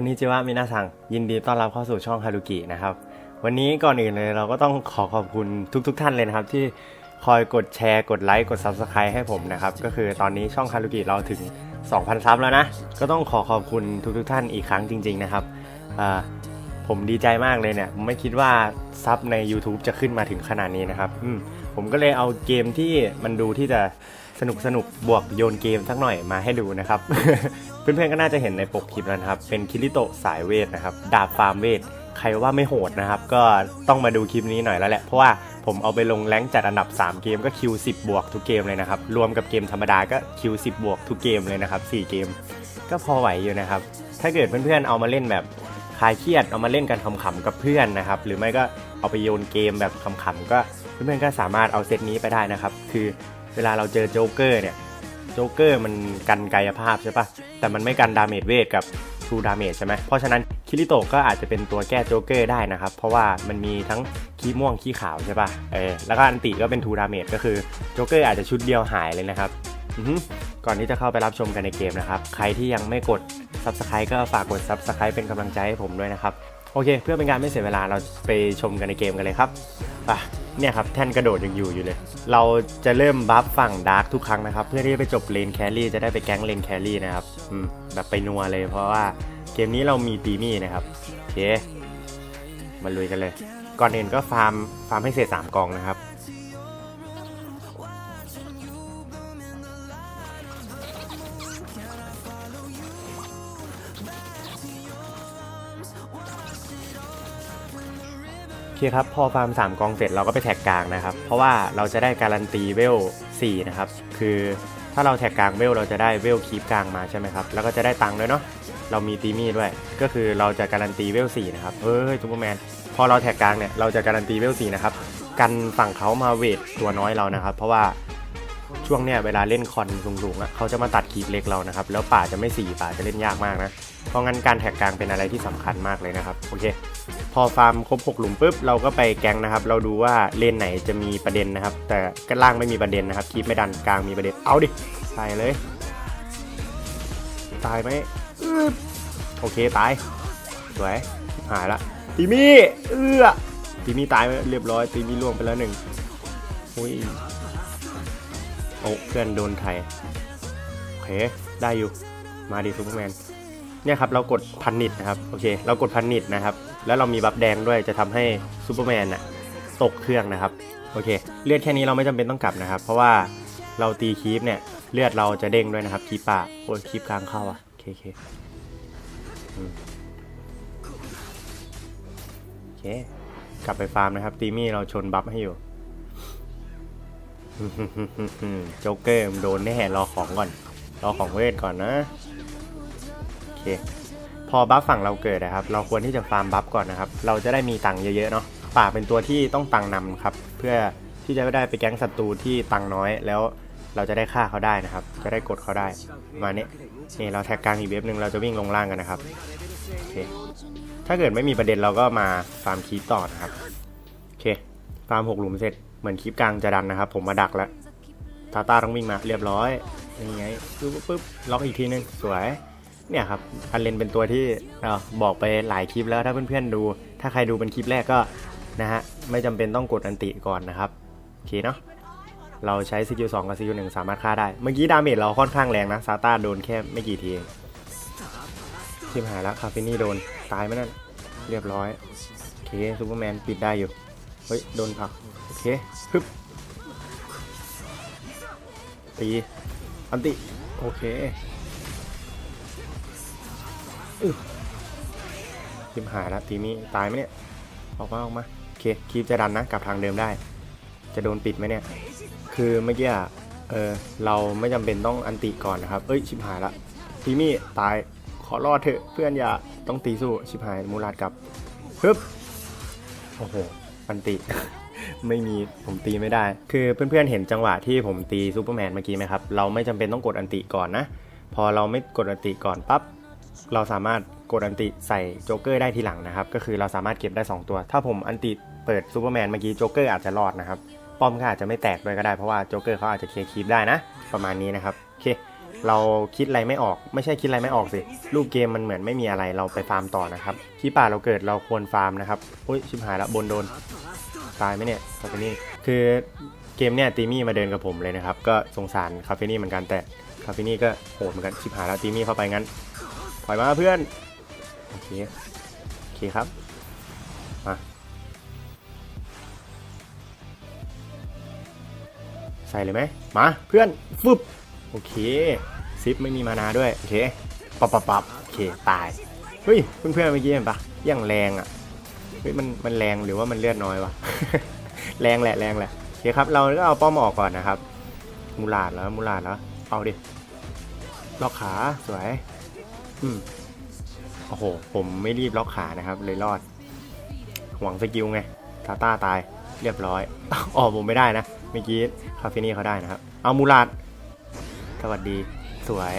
คนนี้จิวะมินาซังยินดีต้อนรับเข้าสู่ช่องฮารุกินะครับ วันนี้ก่อนอื่นเลยเราก็ต้องขอขอบคุณทุกๆทท่านเลยนะครับ ที่คอยกดแชร์ กดไลค์ กด Subscribe ให้ผมนะครับ ก็คือตอนนี้ช่องฮารุกิเราถึง 2,000 ซับแล้วนะ ก็ต้องขอขอบคุณทุกทท่านอีกครั้งจริง ๆ นะครับ ผมดีใจมากเลยเนี่ยไม่คิดว่าซับใน YouTube จะขึ้นมาถึงขนาดนี้นะครับมผมก็เลยเอาเกมที่มันดูที่จะสนุกสนุกบวกโยนเกมสักหน่อยมาให้ดูนะครับ เพื่อนๆก็น่าจะเห็นในปกคลิปแล้วนะครับ เป็นคิริโตสายเวทนะครับ ดาบฟาร์มเวท ใครว่าไม่โหดนะครับ ก็ต้องมาดูคลิปนี้หน่อยแล้วแหละ เพราะว่า ผมเอาไปลงแรงจัดอันดับ 3 เกมก็คิว10 บวกทุกเกมเลยนะครับ รวมกับเกมธรรมดาก็คิว10 บวกทุกเกมเลยนะครับ 4 เกม ก็พอไหวอยู่นะครับ ถ้าเกิดเพื่อนๆเอามาเล่นแบบคลายเครียดเอามาเล่นกันขำๆกับเพื่อนนะครับ หรือไม่ก็เอาไปโยนเกมแบบขำๆก็เพื่อนๆก็สามารถเอาเซตนี้ไปได้นะครับ คือเวลาเราเจอโจ๊กเกอร์เนี่ย โจ๊กเกอร์มันกันกายภาพใช่ปะแต่มันไม่กันดาเมจเวทกับ ทูดาเมจใช่ไหมเพราะฉะนั้นคิริโตก็อาจจะเป็นตัวแก้โจ๊กเกอร์ได้นะครับ เพราะว่ามันมีทั้งขี้ม่วงขี้ขาวใช่ปะเออแล้วก็อันติก็เป็นทูดาเมจก็คือโจ๊กเกอร์อาจจะชุดเดียวหายเลยนะครับอือฮึก่อนที่จะเข้าไปรับชมกันในเกมนะครับ ใครที่ยังไม่กด Subscribe ก็ฝากกด Subscribe เป็นกำลังใจให้ผมด้วยนะครับ โอเค เพื่อเป็นการไม่เสียเวลาเราไปชมกันในเกมกันเลยครับอะ เนี่ยครับแท่นกระโดดยังอยู่อยู่เลย เราจะเริ่มบัฟฝั่งดาร์กทุกครั้งนะครับ เพื่อที่จะไปจบเลนแครี่จะได้ไปแก๊งเลนแครี่นะครับอืมแบบไปนัวเลยเพราะว่าเกมนี้เรามีตีมี่นะครับโอเคมาลุยกันเลย ก่อนอื่นก็ฟาร์มฟาร์มให้เสร็จ3กองนะครับ คครับพอฟาร์ม 3 กองเสร็จเราก็ไปแท็กกลางนะครับ เพราะว่าเราจะได้การันตีเวล 4 นะครับ คือถ้าเราแท็กกลางเวลเราจะได้เวลคีปกลางมาใช่ไหมครับ แล้วก็จะได้ตังค์ด้วยเนาะเรามีตีมี่ด้วย ก็คือเราจะการันตีเวล 4 นะครับเฮ้ยซูเปอร์แมนพอเราแท็กกลางเนี่ยเราจะการันตีเวล 4 นะครับ กันฝั่งเขามาเวทตัวน้อยเรานะครับ เพราะว่าช่วงเนี้ยเวลาเล่นคอนสูงๆอะเขาจะมาตัดคีปเล็กเรานะครับ แล้วป่าจะไม่สี่ป่าจะเล่นยากมากนะ เพราะงั้นการแท็กกลางเป็นอะไรที่สำคัญมากเลยนะครับ โอเค พอฟาร์มครบ 6 หลุมปุ๊บเราก็ไปแก๊งนะครับ เราดูว่าเลนไหนจะมีประเด็นนะครับ แต่ก็ล่างไม่มีประเด็นนะครับคีบไม่ดันกลางมีประเด็นเอาดิตายเลย ตายไหมโอเคตายสวยหายละตีมี่เอื้อตีมี่ตายไปเรียบร้อยตีมี่ล่วงไปแล้วหนึ่งอุ้ยโอ้เพื่อนโดนไทยโอเคได้อยู่มาดิซูเปอร์แมนเนี่ยครับเรากดพันนิดนะครับโอเค เรากดพันนิดนะครับ แล้วเรามีบัฟแดงด้วยจะทำให้ซูเปอร์แมนน่ะตกเครื่องนะครับโอเค เลือดแค่นี้เราไม่จำเป็นต้องกลับนะครับ เพราะว่าเราตีคีปเนี่ยเลือดเราจะเด้งด้วยนะครับคีปป่าโอ้ยคีปกลางเข้าอะโอเคโอเคโอเค กลับไปฟาร์มนะครับ ตีมี่เราชนบัฟให้อยู่โจ๊กเกอร์มันโดนแน่รอของก่อน รอของเวทก่อนนะ โอเค พอบัฟฝั่งเราเกิดนะครับ เราควรที่จะฟาร์มบัฟก่อนนะครับ เราจะได้มีตังค์เยอะๆเนาะป่าเป็นตัวที่ต้องตังค์นำครับ เพื่อที่จะได้ไปแก๊งศัตรูที่ตังค์น้อยแล้วเราจะได้ฆ่าเขาได้นะครับ จะได้กดเขาได้มาณนี้ยนี่เราแท็กกลางอีกเว็บหนึ่งเราจะวิ่งลงล่างกันนะครับโอเคถ้าเกิดไม่มีประเด็นเราก็มาฟาร์มคีปต่อนะครับโอเคฟาร์มหกหลุมเสร็จเหมือนคีปกลางจะดันนะครับ ผมมาดักแล้ว ตาตาต้องวิ่งมาเรียบร้อยนี่ไงปึ๊บปึ๊บล็อกอีกทีนึงสวย เนี่ยครับอันเลนเป็นตัวที่บอกไปหลายคลิปแล้วถ้าเพื่อนๆดู ถ้าใครดูเป็นคลิปแรกก็นะฮะไม่จำเป็นต้องกดอันติก่อนนะครับโอเคเนาะเราใช้สกิล2กับสกิล1สามารถฆ่าได้ เมื่อกี้ดาเมจเราค่อนข้างแรงนะซาต้าโดนแค่ไม่กี่ทีทิมหายแล้วคาเฟนี่โดนตายไหมนั่นเรียบร้อยโอเคซูเปอร์แมนปิดได้อยู่เฮ้ยโดนผักโอเคฮึบตีอันติโอเค ทิมหายแล้วทีนี้ตายไหมเนี่ยออกมาออกมาโอเคคีปจะดันนะกลับทางเดิมได้ จะโดนปิดไหมเนี่ย คือเมื่อกี้เออเราไม่จำเป็นต้องอันติก่อนนะครับ เอ้ยชิบหายละทีมี่ตายขอรอดเถอะเพื่อนอย่าต้องตีสู้ชิบหายมูลาดกลับฮึบโอ้โหอันติ ไม่มีผมตีไม่ได้ คือเพื่อนๆเห็นจังหวะที่ผมตีซูเปอร์แมนเมื่อกี้ไหมครับเราไม่จำเป็นต้องกดอันติก่อนนะ พอเราไม่กดอันติก่อนปั๊บ เราสามารถกดอันติใส่โจ๊กเกอร์ได้ทีหลังนะครับ ก็คือเราสามารถเก็บได้ 2 ตัว ถ้าผมอันติเปิดซูเปอร์แมนเมื่อกี้โจ๊กเกอร์อาจจะรอดนะครับ ป้อมก็อาจจะไม่แตกด้วยก็ได้เพราะว่าโจ๊กเกอร์เขาอาจจะเคลียร์คีปได้นะ ประมาณนี้นะครับโอเคเราคิดอะไรไม่ออกไม่ใช่คิดอะไรไม่ออกสิรูปเกมมันเหมือนไม่มีอะไรเราไปฟาร์มต่อนะครับที่ป่าเราเกิดเราควรฟาร์มนะครับอุ้ยชิบหายละบนโดนตายไหมเนี่ยคาเฟนี่คือเกมเนี่ยตีมี่มาเดินกับผมเลยนะครับก็สงสารคาเฟนี่เหมือนกันแต่คาเฟนี่ก็โหดเหมือนกันชิบหายแล้วตีมี่เข้าไปงั้น ถอยมาเพื่อน โอเค โอเคครับ มา ใส่เลยไหมมา เพื่อนฟึบโอเค ซิปไม่มีมานาด้วย โอเค ปับปับปับโอเค ตาย เฮ้ย เพื่อนๆเมื่อกี้เห็นปะยังแรงอะ เฮ้ย มัน มันแรงหรือว่ามันเลือดน้อยวะ แรงแหละ แรงแหละ โอเคครับ เราก็เอาป้อมออกก่อนนะครับ มูลาดแล้ว มูลาดแล้ว เอาดิ ล็อกขา สวย อืมโอ้โห ผมไม่รีบล็อกขานะครับ เลยรอด หวังสกิลไงทาต้าตายเรียบร้อยอ๋อผมไม่ได้นะ เมื่อกี้คาเฟนี่เขาได้นะครับ เอามูลาดสวัสดี สวย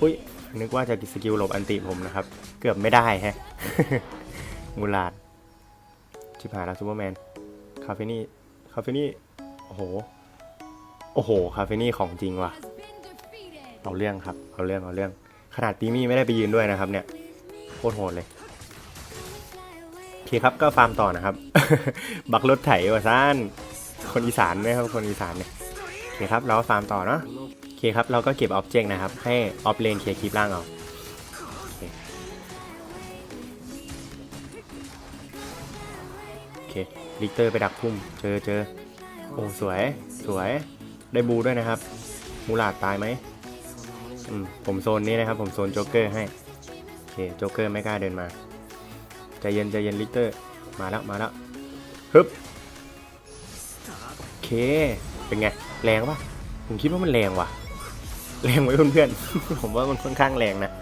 อุ้ย นึกว่าจะสกิลหลบอันติผมนะครับ เกือบไม่ได้แฮะ มูลาดชิบหายแล้วซูเปอร์แมน คาเฟนี่ คาเฟนี่ โอ้โห โอ้โห คาเฟนี่ของจริงว่ะ เอาเรื่องครับ เอาเรื่อง เอาเรื่อง ขนาดตีมี่ไม่ได้ไปยืนด้วยนะครับเนี่ยโคตรโหดเลยโอเคครับก็ฟาร์มต่อนะครับ บักรถไถว่าซ่านคนอีสานไหมครับคนอีสานเนี่ยโอเคครับเราก็ฟาร์มต่อเนาะโอเคครับเราก็เก็บออบเจกต์นะครับ ให้ออฟเลนเคลียร์คลิปล่างเอาโอเคลิเตอร์ไปดักพุ่มเจอเจอโอ้สวยสวยได้บูด้วยนะครับ มูลาดตายไหม ผมโซนนี้นะครับ ผมโซนโจ๊กเกอร์ให้โอเคโจ๊กเกอร์ไม่กล้าเดินมาใจเย็นใจเย็นลิเตอร์ มาแล้วมาแล้วฮึบโอเค เป็นไง แรงปะผมคิดว่ามันแรงว่ะ แรงไว้เพื่อนๆ ผมว่ามันค่อนข้างแรงนะ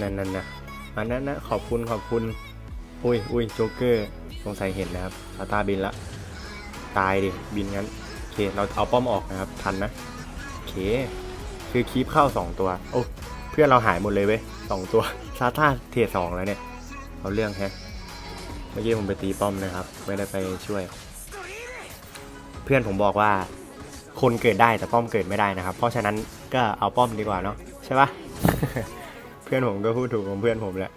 นั่นนั่นนะอันนั้นนะขอบคุณขอบคุณ อุ้ยอุ้ยโจ๊กเกอร์สงสัยเห็นนะครับซาตาบินละ ตายดิ บินงั้น โอเค เราเอาป้อมออกนะครับ ทันนะ โอเค คือคีปเข้า 2 ตัว โอ้ เพื่อนเราหายหมดเลยเว้ยสองตัวซาตาเทรดสองแล้วเนี่ย เอาเรื่องแฮะ เมื่อกี้ผมไปตีป้อมนะครับ ไม่ได้ไปช่วย เพื่อนผมบอกว่า คนเกิดได้แต่ป้อมเกิดไม่ได้นะครับ เพราะฉะนั้นก็เอาป้อมดีกว่าเนาะใช่ปะเพื่อนผมก็พูดถูกของเพื่อนผมแหละ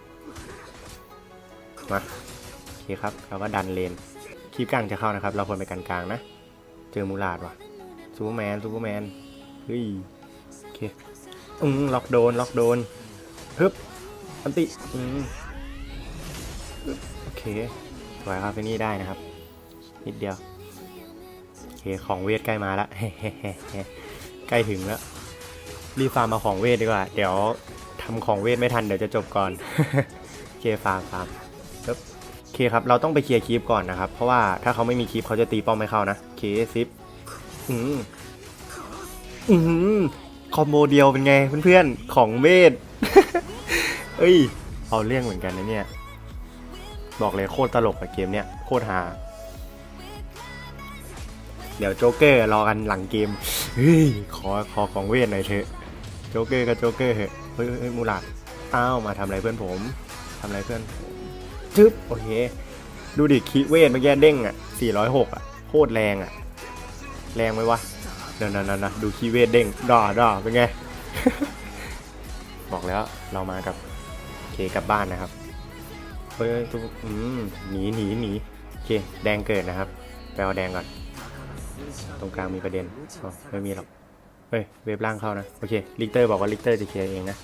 มาโอเคครับเราก็ดันเลนคีบกลางจะเข้านะครับ เราควรไปกันกลางนะ เจอมูลาดว่ะซูเปอร์แมนซูเปอร์แมนเฮ้ย อเคอืมล็อกโดนล็อกโดนฮึบอันติอืมโอเคสวยครับไปนี่ได้นะครับ นิดเดียว โอเคของเวทใกล้มาล้วใกล้ถึงแล้ว รีฟาร์มมาของเวทดีกว่า เดี๋ยวทำของเวทไม่ทันเดี๋ยวจะจบก่อนโอเคฟาร์มฟาร์มปึ๊บโอเคครับ เราต้องไปเคลียร์คีปก่อนนะครับ เพราะว่าถ้าเขาไม่มีคีปเขาจะตีป้อมไม่เข้านะโอเคซิปอืมอืม คอมโบเดียวเป็นไงเพื่อนๆ ของเวทเอ้ย เอาเรื่องเหมือนกันนะเนี่ย บอกเลยโคตรตลกอะเกมเนี้ยโคตรฮาเดี๋ยวโจ๊กเกอร์รอกันหลังเกมเฮ้ยขอขอของเวทหน่อยเถอะ โจ๊กเกอร์ก็โจ๊กเกอร์เถอะเฮ้ยเฮ้ยมูลาดอ้าวมาทำอะไรเพื่อนผมทำอะไรเพื่อนผมจึ๊บโอเค ดูดิคีเวทเมื่อกี้เด้งอะ406อะโคตรแรงอะ แรงไหมวะ นั่นนนะดูคีเวทเด้งด่าด่าเป็นไง บอกแล้วเรามากับเคกลับบ้านนะครับเฮ้ยทุกอืมหนีหนีหนีโอเคแดงเกิดนะครับไปเอาแดงก่อน ตรงกลางมีประเด็นอ๋อไม่มีหรอกเฮ้ยเว็บล่างเข้านะโอเคลิกเตอร์บอกว่าลิกเตอร์จะเคลียร์เองนะ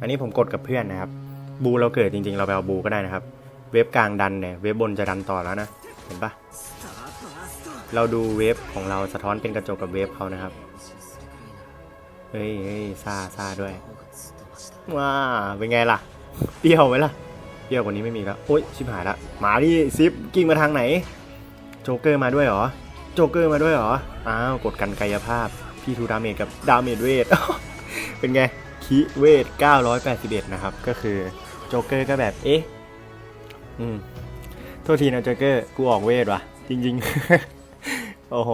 อันนี้ผมกดกับเพื่อนนะครับ บูเราเกิดจริงๆ เราไปเอาบูก็ได้นะครับ เว็บกลางดันเนี่ยเว็บบนจะดันต่อแล้วนะเห็นปะ เราดูเว็บของเราสะท้อนเป็นกระจกกับเว็บเขานะครับ เฮ้ยเฮ้ยซาซาด้วย ว้า เป็นไงล่ะ เปรี้ยวไหมล่ะ เปรี้ยวกว่านี้ไม่มีแล้ว โอ๊ย ชิบหายละหมาดิซิปกิ้งมาทางไหน โจ๊กเกอร์มาด้วยเหรอ โจ๊กเกอร์มาด้วยเหรอ อ้าว กดกันกายภาพ พี่ทูดาเมจกับดาเมจเวท เป็นไง คิเวท 981 นะครับ ก็คือโจ๊กเกอร์ก็แบบ เอ๊ะ อืม โทษทีนะโจ๊กเกอร์ กูออกเวทว่ะ จริง ๆ โอ้โห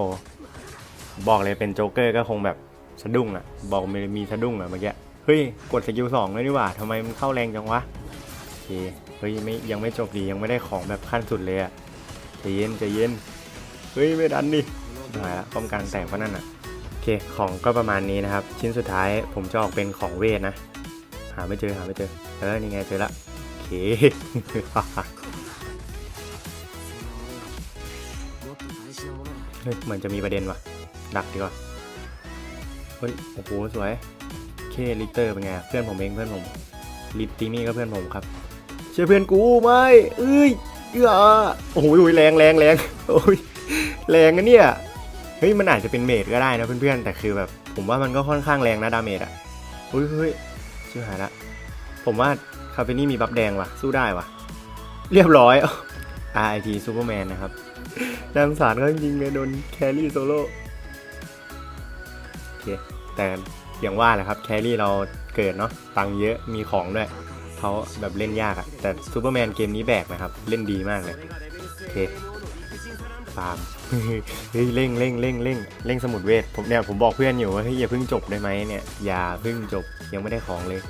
บอกเลยเป็นโจ๊กเกอร์ก็คงแบบสะดุ้งอะบอกมีมีสะดุ้งอะเมื่อกี้เฮ้ยกดสกิลสองเลยดีกว่าทำไมมันเข้าแรงจังวะโอเคเฮ้ยไม่ยังไม่จบดียังไม่ได้ของแบบขั้นสุดเลยอะใจเย็นใจเย็นเฮ้ยไม่ดันดิหายละป้อมกลางแตกเพราะนั่นอะโอเคของก็ประมาณนี้นะครับ ชิ้นสุดท้ายผมจะออกเป็นของเวทนะ หาไม่เจอหาไม่เจอเออนี่ไงเจอละโอเค เฮ้ย เหมือนจะมีประเด็นว่ะ ดักดีกว่า เฮ้ย โอ้โห สวย เคลิเตอร์เป็นไง เพื่อนผมเองเพื่อนผม ลิตติมี่ก็เพื่อนผมครับ เชื่อเพื่อนกูไหมเอ้ยเอื้อโอ้โหแรงแรงแรงโอ้ย แรงนะเนี่ย เฮ้ย มันอาจจะเป็นเมดก็ได้นะเพื่อนๆ แต่คือแบบ ผมว่ามันก็ค่อนข้างแรงนะดาเมจอะเฮ้ยเฮ้ยชื่อหายละ ผมว่าคาเฟนี่มีบัฟแดงว่ะ สู้ได้ว่ะ เรียบร้อย RIP ซูเปอร์แมนนะครับ นางสารก็จริงเลยโดนแครี่โซโล่โอเคแต่อย่างว่าแหละครับแครี่เราเกิดเนาะตังเยอะมีของด้วยเขาแบบเล่นยากอะแต่ซูเปอร์แมนเกมนี้แบกนะครับ เล่นดีมากเลยโอเคฟาร์มเฮ้ยเร่งเร่งเร่งเร่งเร่งสมุดเวทผมเนี่ยผมบอกเพื่อนอยู่ว่าเฮ้ยอย่าเพิ่งจบได้ไหมเนี่ยอย่าเพิ่งจบยังไม่ได้ของเลย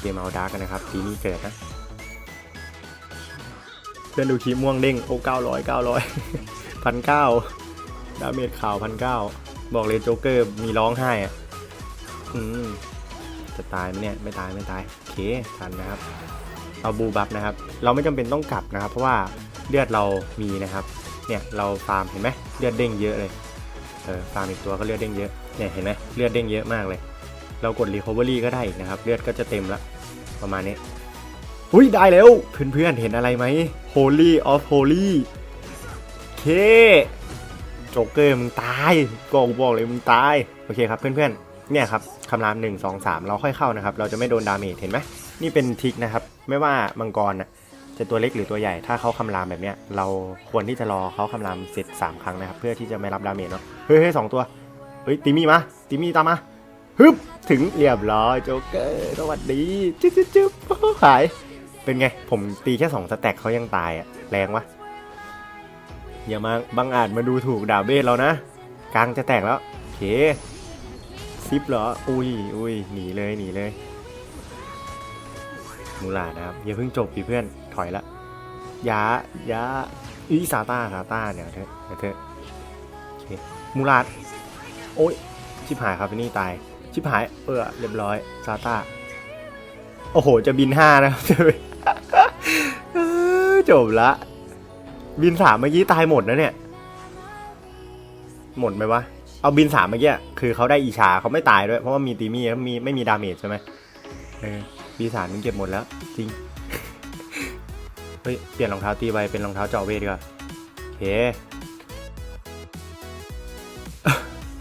เกมเอาดาร์กนะครับปีนี้เกิดนะ พื่อนดูคลิปม่วงเด้งโอ้เก้าร้อยเก้าร้อยพันเก้าดาเมจข่าวพันเก้าบอกเลยโจ๊กเกอร์มีร้องไห้อะอืมจะตายไหมเนี่ยไม่ตายไม่ตายโอเคทันนะครับ เอาบูบัฟนะครับ เราไม่จำเป็นต้องกลับนะครับ เพราะว่าเลือดเรามีนะครับ เนี่ยเราฟาร์มเห็นไหมเลือดเด้งเยอะเลยเออฟาร์มอีกตัวก็เลือดเด้งเยอะเนี่ยเห็นไหมเลือดเด้งเยอะมากเลย เรากดรีคอเวอรี่ก็ได้อีกนะครับ เลือดก็จะเต็มละประมาณนี้ อุ้ยได้แล้วเพื่อนๆเห็นอะไรไหม Holy of Holy เคโจ๊กเกอร์มึงตายบอกบอกเลยมึงตาย โอเคครับเพื่อนๆ เนี่ยครับคำรามหนึ่งสองสามเราค่อยเข้านะครับ เราจะไม่โดนดาเมจเห็นไหมนี่เป็นทิกนะครับ ไม่ว่ามังกรน่ะจะตัวเล็กหรือตัวใหญ่ ถ้าเขาคำรามแบบเนี้ย เราควรที่จะรอเขาคำรามเสร็จสามครั้งนะครับ เพื่อที่จะไม่รับดาเมจเนาะ เฮ้ยเฮ้ยสองตัว เฮ้ยติมี่มาติมี่ตามมาฮึบถึงเรียบร้อยโจ๊กเกอร์สวัสดีจึ๊บจึ๊บจึ๊บหาย เป็นไง ผมตีแค่สองสแต็กเขายังตายอะแรงวะอย่ามาบังอาจมาดูถูกดาเบสเรานะ กลางจะแตกแล้วโอเคซิปเหรอ อุ้ยอุ้ยหนีเลยหนีเลยมูลาดนะครับ อย่าเพิ่งจบพี่เพื่อนถอยละยายาอีซาต้าซาต้าเนี่ยเถอะเดี๋ยเถอะโอเคมูลาดโอ้ยชิบหายครับนี่ตาย ชิบหายเออเรียบร้อยซาต้าโอ้โห จะบินห้านะครับ จบละ บินสามเมื่อกี้ตายหมดนะเนี่ย หมดไหมวะ เอาบินสามเมื่อกี้คือเขาได้อีชาเขาไม่ตายด้วย เพราะว่ามีตีมี่มีไม่มีดาเมจใช่ไหมเออบีสามมึงเก็บหมดแล้ว จริง เฮ้ย เปลี่ยนรองเท้าตีไปเป็นรองเท้าเจาะเวทดีกว่าโอเค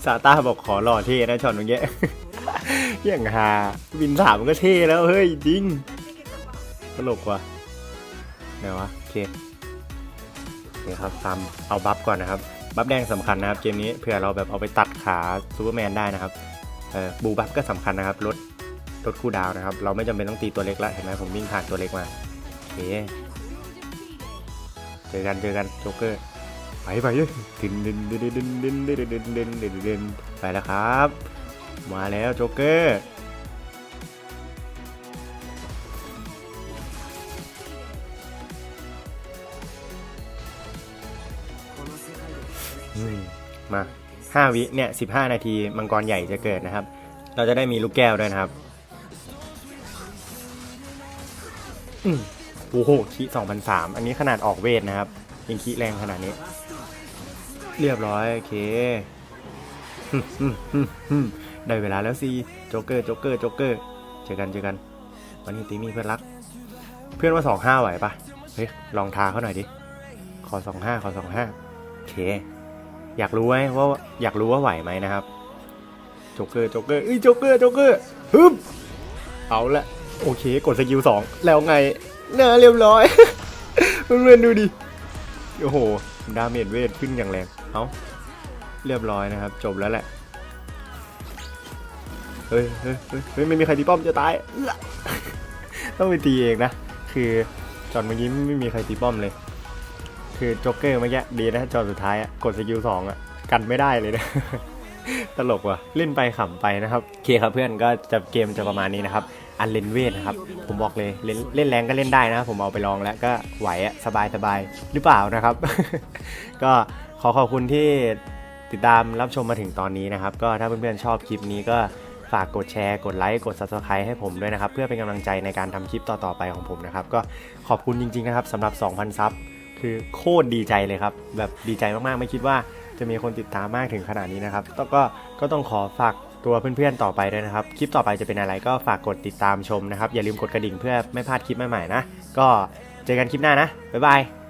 ซาต้าบอกขอหล่อเท่นะช็อตเมื่อกี้อย่างฮาบินสามมันก็เท่แล้วเฮ้ยจริง ตลกว่ะไหนวะ โอเคโอเคครับตามเอาบัฟก่อนนะครับ บัฟแดงสำคัญนะครับ เกมนี้เผื่อเราแบบเอาไปตัดขาซูเปอร์แมนได้นะครับเออบูบัฟก็สำคัญนะครับลดลดคู่ดาวนะครับ เราไม่จำเป็นต้องตีตัวเล็กละเห็นไหมผมวิ่งผ่านตัวเล็กมาโอเคเจอกันเจอกันโจ๊กเกอร์ไปไปเลยดินดินดินดินดินดินดินดินดินดินดินไปแล้วครับ มาแล้วโจ๊กเกอร์ มาห้าวิเนี่ยสิบห้านาทีมังกรใหญ่จะเกิดนะครับ เราจะได้มีลูกแก้วด้วยนะครับอืมโอ้โหคีสองพันสามอันนี้ขนาดออกเวทนะครับยังคีแรงขนาดนี้ เรียบร้อยโอเคได้เวลาแล้วสิโจ๊กเกอร์โจ๊กเกอร์โจ๊กเกอร์เจอกันเจอกันวันนี้ตีมีเพื่อนรัก เพื่อนว่าสองห้าไหวปะเฮ้ยลองทาเขาหน่อยดิขอสองห้าขอสองห้าโอเค อยากรู้ไหมว่าอยากรู้ว่าไหวไหมนะครับโจ๊กเกอร์โจ๊กเกอร์เอ้ยโจ๊กเกอร์โจ๊กเกอร์ฮึบเอาละโอเคกดสกิลสองแล้วไงเน่าเรียบร้อยเพื่อนๆดูดิโอ้โหดาเมจเวทขึ้นอย่างแรงเอาเรียบร้อยนะครับ จบแล้วแหละเฮ้ยเฮ้ยเฮ้ยไม่มีใครตีป้อมจะตายต้องไปตีเองนะ คือจอดเมื่อกี้ไม่มีใครตีป้อมเลย คือโจ๊กเกอร์เมื่อกี้ดีนะจอสุดท้ายอะกดสกิลสองอะกันไม่ได้เลยนะ ตลกว่ะเล่นไปขำไปนะครับโอเคครับเพื่อนก็จะเกมจะประมาณนี้นะครับอันเลนเวทนะครับผมบอกเลยเล่นเล่นแรงก็เล่นได้นะ ผมเอาไปลองแล้วก็ไหวอะสบายสบายหรือเปล่านะครับ ก็ขอขอบคุณที่ติดตามรับชมมาถึงตอนนี้นะครับ ก็ถ้าเพื่อนๆชอบคลิปนี้ก็ฝากกดแชร์ กดไลค์ กด subscribe ให้ผมด้วยนะครับ เพื่อเป็นกำลังใจในการทำคลิปต่อๆไปของผมนะครับ ก็ขอบคุณจริงๆนะครับสำหรับ 2,000 ซับ คือโคตรดีใจเลยครับ แบบดีใจมากๆ ไม่คิดว่าจะมีคนติดตามมากถึงขนาดนี้นะครับแล้วก็ก็ต้องขอฝากตัวเพื่อนๆต่อไปด้วยนะครับ คลิปต่อไปจะเป็นอะไรก็ฝากกดติดตามชมนะครับ อย่าลืมกดกระดิ่งเพื่อไม่พลาดคลิปใหม่ๆนะ ก็เจอกันคลิปหน้านะ บ๊ายบาย